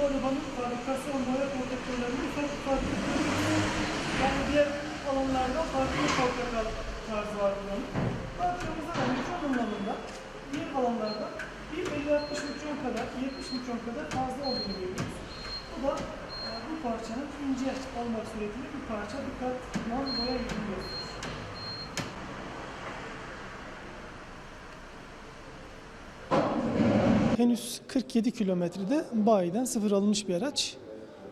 arabanın fabrikasyon boya bir farklılıkları var. Yani diğer alanlarda farklı portakal tarzı var buranın. Baktığımızda da mikron anlamında diğer alanlarda bir 50-60 mikron kadar, 70 mikron kadar fazla olduğunu görüyoruz. Bu da e, bu parçanın ince olmak suretiyle bir parça bir kat non boya yüzünü Henüz 47 kilometrede bayiden sıfır alınmış bir araç.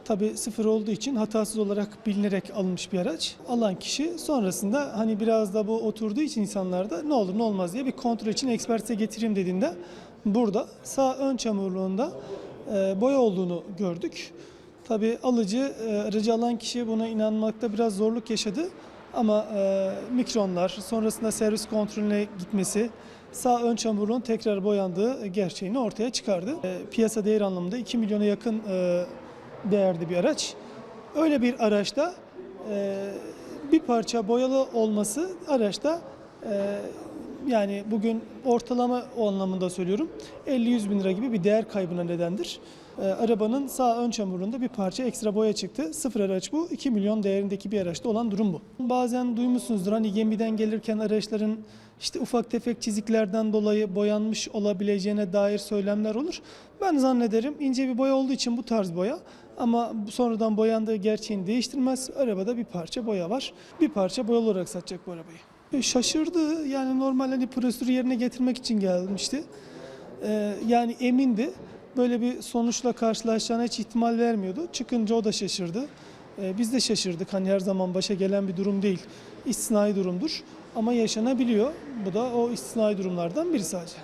Tabi sıfır olduğu için hatasız olarak bilinerek alınmış bir araç. Alan kişi sonrasında hani biraz da bu oturduğu için insanlarda ne olur ne olmaz diye bir kontrol için ekspertize getireyim dediğinde burada sağ ön çamurluğunda e, boya olduğunu gördük. Tabi alıcı, e, aracı alan kişi buna inanmakta biraz zorluk yaşadı. Ama e, mikronlar, sonrasında servis kontrolüne gitmesi, sağ ön çamurluğun tekrar boyandığı gerçeğini ortaya çıkardı. E, piyasa değer anlamında 2 milyona yakın e, değerli bir araç. Öyle bir araçta e, bir parça boyalı olması araçta e, yani bugün ortalama o anlamında söylüyorum 50-100 bin lira gibi bir değer kaybına nedendir. E, arabanın sağ ön çamurunda bir parça ekstra boya çıktı. Sıfır araç bu. 2 milyon değerindeki bir araçta olan durum bu. Bazen duymuşsunuzdur hani gemiden gelirken araçların işte ufak tefek çiziklerden dolayı boyanmış olabileceğine dair söylemler olur. Ben zannederim ince bir boya olduğu için bu tarz boya ama sonradan boyandığı gerçeğini değiştirmez. Arabada bir parça boya var. Bir parça boyalı olarak satacak bu arabayı. E, Şaşırdı. Yani normal hani prosedürü yerine getirmek için gelmişti. Ee, yani emindi. Böyle bir sonuçla karşılaşacağına hiç ihtimal vermiyordu. Çıkınca o da şaşırdı. Ee, biz de şaşırdık. Hani her zaman başa gelen bir durum değil. İstisnai durumdur. Ama yaşanabiliyor. Bu da o istisnai durumlardan biri sadece.